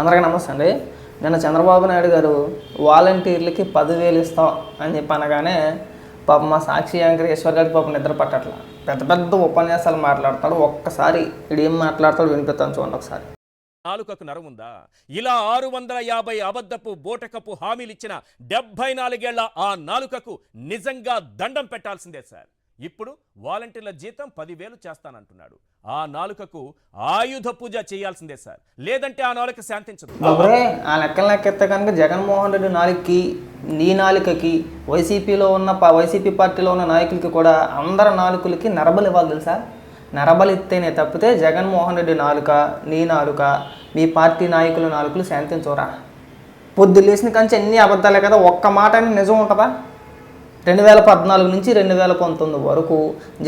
అందరికీ నమస్తే అండి నిన్న చంద్రబాబు నాయుడు గారు వాలంటీర్లకి పదివేలు ఇస్తాం అని చెప్పి అనగానే పాప మా సాక్షి యాంకర్ ఈశ్వర్ గారికి పాపం నిద్ర పట్టట్ల. పెద్ద పెద్ద ఉపన్యాసాలు మాట్లాడతాడు ఒక్కసారి ఏం మాట్లాడతాడు వినిపిస్తాను చూడండి ఒకసారి. నాలుకకు నరముందా ఇలా ఆరు వందల యాభై అబద్ధపు బోటకపు హామీలిచ్చిన డెబ్బై నాలుగేళ్ళ ఆ నాలుకకు నిజంగా దండం పెట్టాల్సిందే సార్. ఇప్పుడు వాలంటీర్ల జీతం పదివేలు చేస్తానంటున్నాడు. ఆ నాలుకకు ఆయుధ పూజ చేయాల్సిందే సార్. లేదంటే ఆ నాలుక శాంతించదు. ఆ లెక్కలు లెక్కెత్తే కనుక జగన్మోహన్ రెడ్డి నాలుగుకి నీ నాలుకకి వైసీపీలో ఉన్న ప- వైసీపీ పార్టీలో ఉన్న నాయకులకి కూడా అందరి నాలుకలకి నరబలు ఇవ్వాలి తెలుసా? నరబలు ఇస్తేనే తప్పితే జగన్మోహన్ రెడ్డి నాలుక నీ నాలుక మీ పార్టీ నాయకుల నాలుకలు శాంతించోరా పొద్దు లేచిన కంచి అన్ని అబద్ధాలే కదా ఒక్క మాట అని నిజం ఉంటుందా? రెండు వేల పద్నాలుగు నుంచి రెండు వేల పంతొమ్మిది వరకు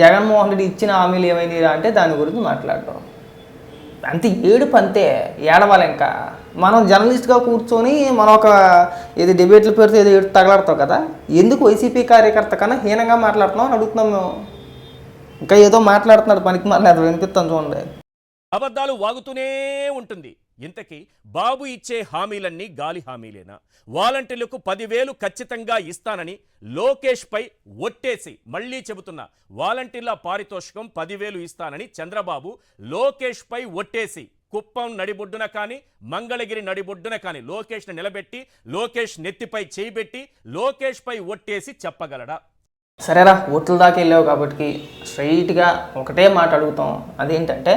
జగన్మోహన్ రెడ్డి ఇచ్చిన హామీలు ఏమైనా అంటే దాని గురించి మాట్లాడడం. అంతే ఏడుపు అంతే ఏడవాలి ఇంకా. మనం జర్నలిస్ట్గా కూర్చొని మనం ఒక ఇది డిబేట్ల పేరుతో ఏదో ఏడు తగలాడతావు కదా ఎందుకు వైసీపీ కార్యకర్త కన్నా హీనంగా మాట్లాడుతున్నాం అని అడుగుతున్నాం మేము. ఇంకా ఏదో మాట్లాడుతున్నాడు పనికి మాట్లాడదు అది వినిపిస్తాం చూడండి. అబద్ధాలు వాగుతూనే ఉంటుంది. ఇంతకీ బాబు ఇచ్చే హామీలన్నీ గాలి హామీలేనా? వాలంటీర్లకు పదివేలు ఖచ్చితంగా ఇస్తానని లోకేష్పై ఒట్టేసి మళ్ళీ చెబుతున్నా వాలంటీర్ల పారితోషికం పదివేలు ఇస్తానని చంద్రబాబు లోకేష్ పై ఒట్టేసి కుప్పం నడిబొడ్డున కానీ మంగళగిరి నడిబొడ్డున కానీ లోకేష్ని నిలబెట్టి లోకేష్ నెత్తిపై చేయిబెట్టి లోకేష్ పై ఒట్టేసి చెప్పగలడా? సరేరా ఓట్ల దాకా వెళ్ళావు కాబట్టి స్ట్రైట్గా ఒకటే మాట అడుగుతాం. అదేంటంటే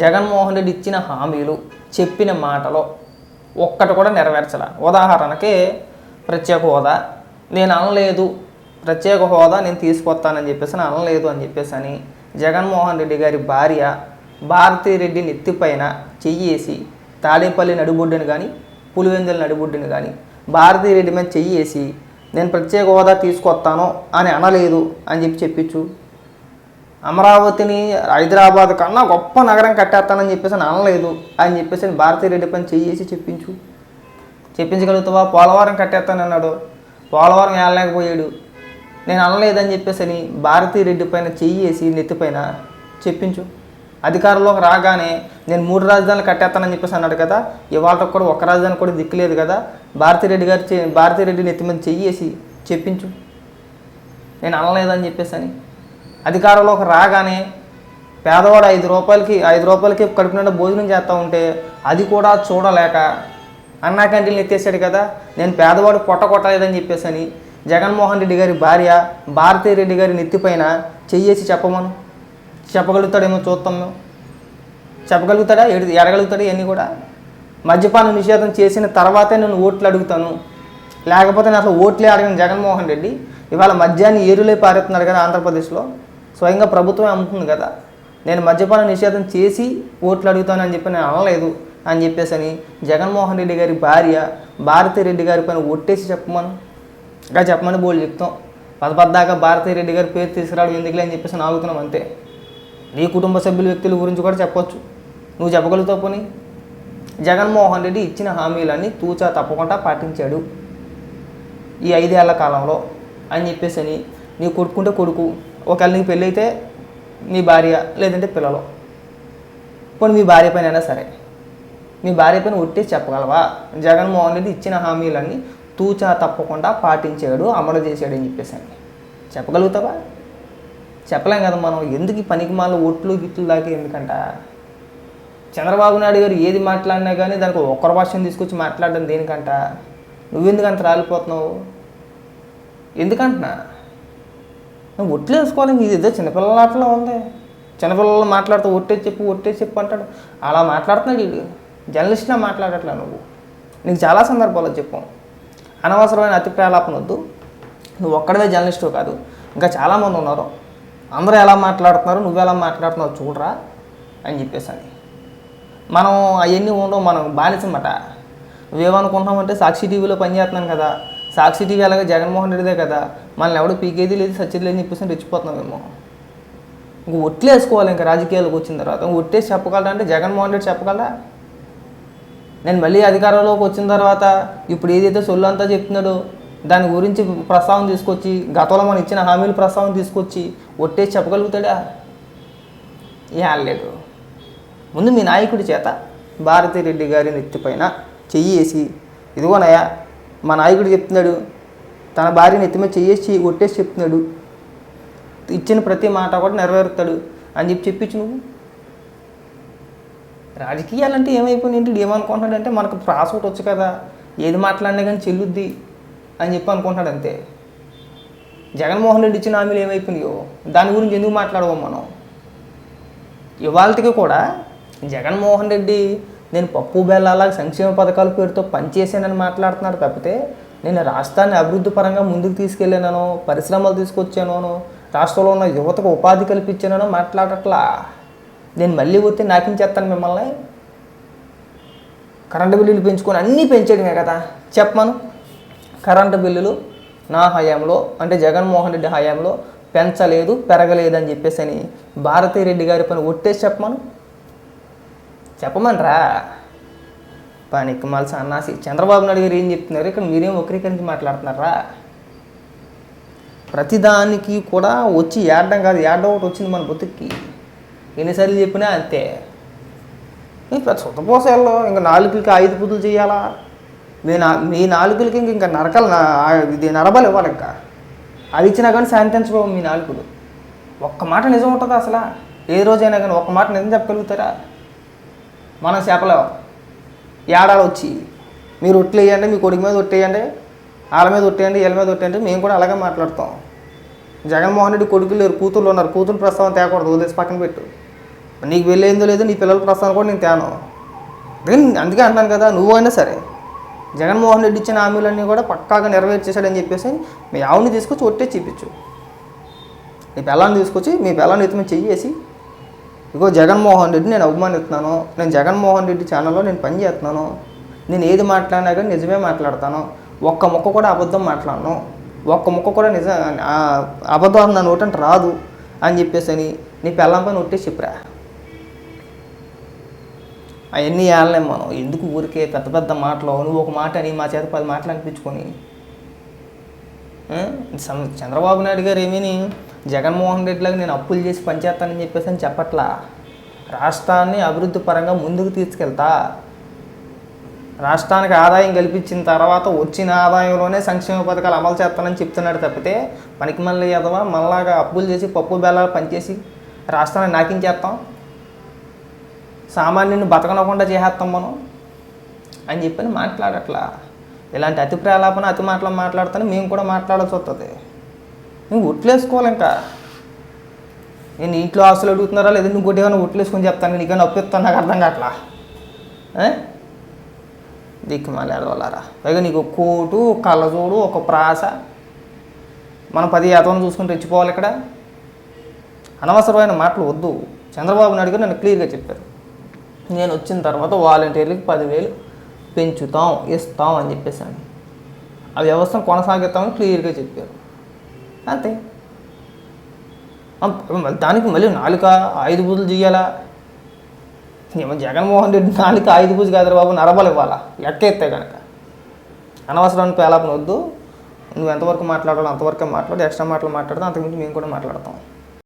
జగన్మోహన్ రెడ్డి ఇచ్చిన హామీలు చెప్పిన మాటలో ఒక్కటి కూడా నెరవేర్చల. ఉదాహరణకి ప్రత్యేక హోదా. నేను అనలేదు. ప్రత్యేక హోదా నేను తీసుకొస్తానని చెప్పేసి అని అనలేదు అని చెప్పేసి అని జగన్మోహన్ రెడ్డి గారి భార్య భారతీ రెడ్డి నెత్తిపైన చెయ్యేసి తాడేపల్లి నడిబొడ్డుని కానీ పులివెందుల నడిబొడ్డుని కానీ భారతీ రెడ్డి మీద చెయ్యేసి నేను ప్రత్యేక హోదా తీసుకొస్తాను అని అనలేదు అని చెప్పి చెప్పించు. అమరావతిని హైదరాబాద్ కన్నా గొప్ప నగరం కట్టేస్తానని చెప్పేసి అని అనలేదు. అని చెప్పేసి అని భారతీ రెడ్డి పని చేసి చెప్పించు. చెప్పించగలుగుతావా? పోలవరం కట్టేస్తాను అన్నాడు. పోలవరం వెళ్ళలేకపోయాడు నేను అనలేదని చెప్పేసి అని భారతీయ రెడ్డి పైన చెయ్యేసి నెత్తిపైన చెప్పించు. అధికారంలోకి రాగానే నేను మూడు రాజధానులు కట్టేస్తానని చెప్పేసి అన్నాడు కదా ఇవాళ కూడా ఒక రాజధాని కూడా దిక్కులేదు కదా భారతీ రెడ్డి గారు చే- భారతీ రెడ్డి నెత్తి మీద చెయ్యేసి చెప్పించు. నేను అనలేదని చెప్పేసి అని అధికారంలోకి రాగానే పేదవాడు ఐదు రూపాయలకి ఐదు రూపాయలకి కడుపు నిండా భోజనం చేస్తూ ఉంటే అది కూడా చూడలేక అన్నా క్యాంటీన్లు ఎత్తేసాడు కదా నేను పేదవాడు పొట్ట కొట్టలేదని చెప్పేసి అని జగన్మోహన్ రెడ్డి గారి భార్య భారతీ రెడ్డి గారి నెత్తిపైన చెయ్యేసి చెప్పమను. చెప్పగలుగుతాడేమో చూస్తాం మేము. చెప్పగలుగుతాడా? ఎడు ఎడగలుగుతాడా ఇవన్నీ కూడా? మద్యపాన నిషేధం చేసిన తర్వాతే నేను ఓట్లు అడుగుతాను. లేకపోతే నేను అసలు ఓట్లే అడగను జగన్మోహన్ రెడ్డి. ఇవాళ మద్యాన్ని ఏరులే పారేస్తున్నాడు కదా ఆంధ్రప్రదేశ్లో. స్వయంగా ప్రభుత్వమే అమ్ముతుంది కదా. నేను మద్యపాన నిషేధం చేసి ఓట్లు అడుగుతాను అని చెప్పి నేను అనలేదు అని చెప్పేసి అని జగన్మోహన్ రెడ్డి గారి భార్య భారతీ రెడ్డి గారి పైన ఒట్టేసి చెప్పమను. ఇంకా చెప్పమని బోళ్ళు చెప్తాం. పదపద్దాకా భారతీ రెడ్డి గారి పేరు తీసుకురావడం ఎందుకులే అని చెప్పేసి నాగుతున్నాం అంతే. నీ కుటుంబ సభ్యుల వ్యక్తుల గురించి కూడా చెప్పొచ్చు. నువ్వు చెప్పగలుగుతావు పోనీ. జగన్మోహన్ రెడ్డి ఇచ్చిన హామీలన్నీ తూచా తప్పకుండా పాటించాడు. ఈ ఐదేళ్ళ కాలంలో అని చెప్పేసి అని నీ కొడుకుంటే కొడుకు ఒకవేళ నీకు పెళ్ళి అయితే నీ భార్య లేదంటే పిల్లలు. పోనీ మీ భార్య పైన అయినా సరే. మీ భార్య పైన ఒట్టి చెప్పగలవా? జగన్మోహన్ రెడ్డి ఇచ్చిన హామీలన్నీ తూచా తప్పకుండా పాటించాడు అమలు చేశాడు అని చెప్పేసి అని. చెప్పగలుగుతావా? చెప్పలేం కదా మనం. ఎందుకు ఈ పనికి మాల ఒట్లు గిట్లు దాకా ఎందుకంట? చంద్రబాబు నాయుడు గారు ఏది మాట్లాడినా కానీ దానికి ఒక్కరు భాషను తీసుకొచ్చి మాట్లాడడం దేనికంట? నువ్వెందుకు అంత రాలిపోతున్నావు? ఎందుకంటున్నా? ఒట్లు వేసుకోవాలి ఇది ఏదో చిన్నపిల్లల ఆటలో ఉంది. చిన్నపిల్లలు మాట్లాడుతూ ఒట్టే చెప్పు ఒట్టే చెప్పు అంటాడు. అలా మాట్లాడుతున్నాడు వీడు. జర్నలిస్ట్లా మాట్లాడట్లా నువ్వు. నీకు చాలా సందర్భాల్లో చెప్పాం. అనవసరమైన అతి ప్రేలాపన వద్దు. నువ్వు ఒక్కడవే జర్నలిస్టు కాదు. ఇంకా చాలామంది ఉన్నారు. అందరూ ఎలా మాట్లాడుతున్నారు నువ్వు ఎలా మాట్లాడుతున్నావు చూడరా అని చెప్పేసి అని. మనం అవన్నీ ఉండవు మనం బానిసమాట. నువ్వేమనుకుంటున్నామంటే సాక్షి టీవీలో పనిచేస్తున్నాను కదా. సాక్షి టీవీ అలాగే జగన్మోహన్ రెడ్డిదే కదా. మనల్ని ఎవడు పీకేది లేదు సచ్చేది లేదు చెప్పేసి రెచ్చిపోతున్నామేమో. ఇంక ఒట్లేసుకోవాలి ఇంకా రాజకీయాలకు వచ్చిన తర్వాత. ఒట్టేసి చెప్పగలరా అంటే జగన్మోహన్ రెడ్డి చెప్పగలరా? నేను మళ్ళీ అధికారంలోకి వచ్చిన తర్వాత ఇప్పుడు ఏదైతే సొల్లు అంతా చెప్తున్నాడో దాని గురించి ప్రస్తావన తీసుకొచ్చి గతంలో మనం ఇచ్చిన హామీలు ప్రస్తావన తీసుకొచ్చి ఒట్టేసి చెప్పగలుగుతాడా? ఏ ముందు మీ నాయకుడి చేత భారతిరెడ్డి గారి నెత్తిపైన చెయ్యేసి ఇదిగోనయా మా నాయకుడు చెప్తున్నాడు తన భార్య నెత్తి మీద చెయ్యేసి కొట్టేసి చెప్తున్నాడు. ఇచ్చిన ప్రతి మాట కూడా నెరవేరుతాడు అని చెప్పి చెప్పించు నువ్వు. రాజకీయాలంటే ఏమైపోయింది ఏమనుకుంటున్నాడంటే మనకు ప్రాస ఒకటి వచ్చు కదా ఏది మాట్లాడినా కానీ చెల్లుద్ది అని చెప్పి అనుకుంటున్నాడు అంతే. జగన్మోహన్ రెడ్డి ఇచ్చిన హామీలు ఏమైపోయినాయో దాని గురించి ఎందుకు మాట్లాడవు మనం? ఇవాళకి కూడా జగన్మోహన్ రెడ్డి నేను పప్పు బెల్లాల సంక్షేమ పథకాల పేరుతో పనిచేసానని మాట్లాడుతున్నాడు. తప్పితే నేను రాష్ట్రాన్ని అభివృద్ధి పరంగా ముందుకు తీసుకెళ్ళానో పరిశ్రమలు తీసుకొచ్చానో రాష్ట్రంలో ఉన్న యువతకు ఉపాధి కల్పించానో మాట్లాడట్లా. నేను మళ్ళీ వస్తే నాకించేస్తాను మిమ్మల్ని? కరెంటు బిల్లులు పెంచుకొని అన్నీ పెంచేయడమే కదా. చెప్పమను. కరెంటు బిల్లులు నా హయాంలో అంటే జగన్మోహన్ రెడ్డి హయాంలో పెంచలేదు పెరగలేదు అని చెప్పేసి అని భారతీ రెడ్డి గారి పని ఒట్టేసి చెప్పమను. చెప్పమనరా పనికి మళ్ళీ సన్నాసి. చంద్రబాబు నాయుడు గారు ఏం చెప్తున్నారు? ఇక్కడ మీరేం వక్రీకరించి మాట్లాడుతున్నారా? ప్రతిదానికి కూడా వచ్చి ఏడడం కాదు ఏడడం ఒకటి వచ్చింది మన బతుక్కి. ఎన్నిసార్లు చెప్పినా అంతే. ఈ పెద్ద ఇంకా నాలుగులకి ఐదు పుదులు చేయాలా? మీ నా మీ నాలుగులకి ఇంక ఇంకా నరకలు నా- ఇది నరబలు ఇవ్వాలి ఇంకా. అది ఇచ్చినా కానీ శాంతించబో మీ నాలుగులు. ఒక్క మాట నిజం ఉంటుందా అసలు? ఏ రోజైనా కానీ ఒక్క మాట నిజం చెప్పగలుగుతారా? మనం చెప్పలేం ఏడాలు వచ్చి మీరు ఒట్లేయండి మీ కొడుకు మీద ఒట్టేయండి వాళ్ళ మీద ఒట్టేయండి వీళ్ళ మీద ఒట్టేయండి మేము కూడా అలాగే మాట్లాడతాం. జగన్మోహన్ రెడ్డి కొడుకులు లేరు కూతుర్లు ఉన్నారు. కూతురు ప్రస్తావన తేకూడదు వదిలేసి పక్కన పెట్టు. నీకు వెళ్ళేందో లేదో నీ పిల్లల ప్రస్తావన కూడా నేను తేను. అందుకే అంటాను కదా నువ్వు అయినా సరే జగన్మోహన్ రెడ్డి ఇచ్చిన హామీలన్నీ కూడా పక్కాగా నెరవేర్చేశాడని చెప్పేసి మీ ఆవుని తీసుకొచ్చి ఒట్టే చూపించు. మీ పిల్లాన్ని తీసుకొచ్చి మీ పిల్లాన్ని ఎత్తుమే చెయ్యేసి ఇగో జగన్మోహన్ రెడ్డి నేను అవమానిస్తున్నాను నేను జగన్మోహన్ రెడ్డి ఛానల్లో నేను పని చేస్తున్నాను నేను ఏది మాట్లాడినా కానీ నిజమే మాట్లాడతాను ఒక్క ముక్క కూడా అబద్ధం మాట్లాడను ఒక్క ముక్క కూడా నిజం అబద్ధం నా నోటంటే రాదు అని చెప్పేసి అని నీ పెళ్ళం పని ఒట్టేసి చెప్పరా? అవన్నీ వేయాలనే మనం ఎందుకు ఊరికే పెద్ద పెద్ద మాటలు నువ్వు ఒక మాట అని మా చేత పది మాటలు అనిపించుకొని చంద్రబాబు నాయుడు గారు ఏమీని జగన్మోహన్ రెడ్డిలాగా నేను అప్పులు చేసి పనిచేస్తానని చెప్పేసి అని చెప్పట్లా. రాష్ట్రాన్ని అభివృద్ధి పరంగా ముందుకు తీసుకెళ్తా. రాష్ట్రానికి ఆదాయం కల్పించిన తర్వాత వచ్చిన ఆదాయంలోనే సంక్షేమ పథకాలు అమలు చేస్తానని చెప్తున్నాడు తప్పితే పనికి మళ్ళీ ఎదవా? మళ్ళాగా అప్పులు చేసి పప్పు బెల్లాలు పనిచేసి రాష్ట్రాన్ని నాకించేస్తాం సామాన్యుని బతకనకుండా చేసేస్తాం మనం? అని చెప్పని మాట్లాడట్లా. ఇలాంటి అతి ప్రేలాపన అతి మాటలు మాట్లాడుతానే మేము కూడా మాట్లాడాల్సి వస్తుంది. నువ్వు ఒట్లేసుకోవాలి ఇంకా నేను ఇంట్లో ఆస్తులు అడుగుతున్నారా? లేదా నువ్వు కొద్దిగా ఒట్లేసుకొని చెప్తాను నీకైనా అప్పిస్తాను నాకు అర్థం కావట్లా? దిక్కు మళ్ళీ అడవాలరా పైగా నీకు ఒక కోటు కళ్ళజోడు ఒక ప్రాస. మనం పది శాతం చూసుకుని తెచ్చిపోవాలి ఇక్కడ. అనవసరమైన మాటలు వద్దు. చంద్రబాబు నాయుడు గారు నన్ను క్లియర్గా చెప్పారు. నేను వచ్చిన తర్వాత వాలంటీర్లకి పదివేలు పెంచుతాం ఇస్తాం అని చెప్పేసాను. ఆ వ్యవస్థను కొనసాగిస్తామని క్లియర్గా చెప్పారు. అంతే. దానికి మళ్ళీ నాలుక ఐదు పూజలు చేయాలా? ఏమో జగన్మోహన్ రెడ్డి నాలుక ఐదు పూజ కాదు బాబు నరబలు ఇవ్వాలా లెక్క ఎత్తే కనుక అనవసరాన్ని పేలాపన వద్దు నువ్వు ఎంతవరకు మాట్లాడాలో అంతవరకే మాట్లాడు ఎక్స్ట్రా మాటలు మాట్లాడదాం అంతకుమించి మేము కూడా మాట్లాడతాం.